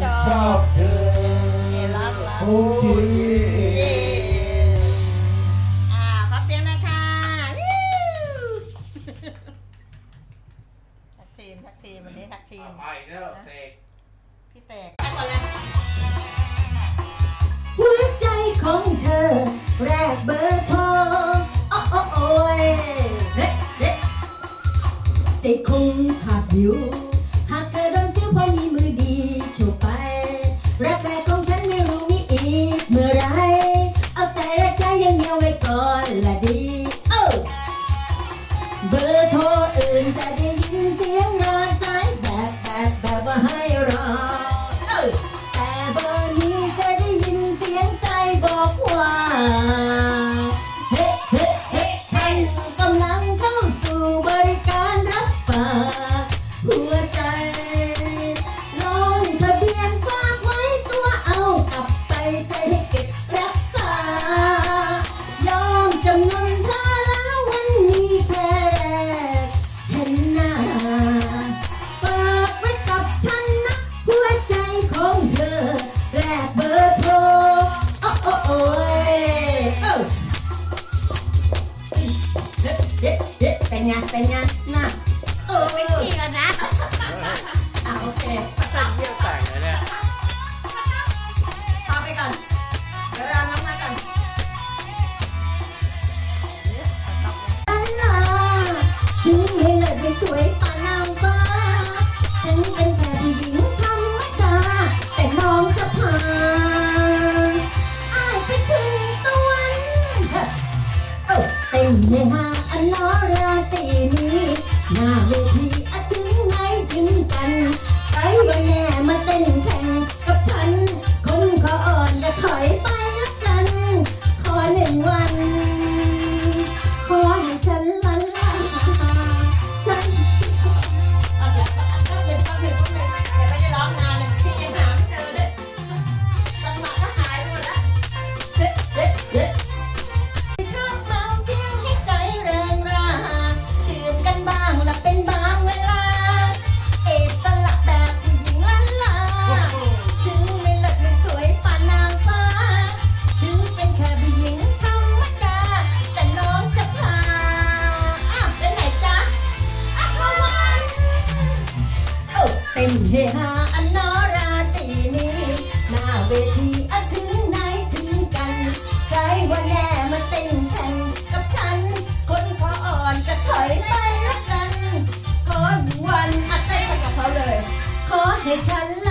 ฉันชอบเธอรักรักโอเคเย้อ่าขอเสียงหนะคะวิวทักทีมทักทีมวันนี้ทักทีมไปเด้อเสกพี่เสกไปก่อนเลย เบอร์โทรอื่นจะได้ยินเสียงรอสายแบบแบบแบบว่าให้รอ แต่เบอร์นี้จะได้ยินเสียงใจบอกว่า เฮ้เฮ้เฮ้ท่านกำลังเข้าสู่บริการรับฝากหัวใจ ลงทะเบียนฝากไว้ตัวเอากลับไปใจ เด็ดเป็นไงเป็นไงน่ะเออไปขี่กันนะอะโอเคเป็นเยี่ยวแต่งเลยเนี่ยพาไปก่อนเดี๋ยวเราน้ำมาก่อนอันน่ะถึงไม่เลิศไม่สวยปานนางฟ้าฉันเป็นแค่ผู้หญิงธรรมดาแต่น้องจะพาอ้ายไปถึงตะวันเอ้าเต้นในห้างอั นอราตรีนี้หน้าเวที เต้นเฮฮาอันนอราตรีนี้หน้าเวทีอะถึงไหนถึงกันใครว่าแน่มาเต้นแข่งกับฉัน คนขออ่อนจะถอยไปละกัน ขอวันอะเต้นกับเขาเลย ขอให้ฉันละ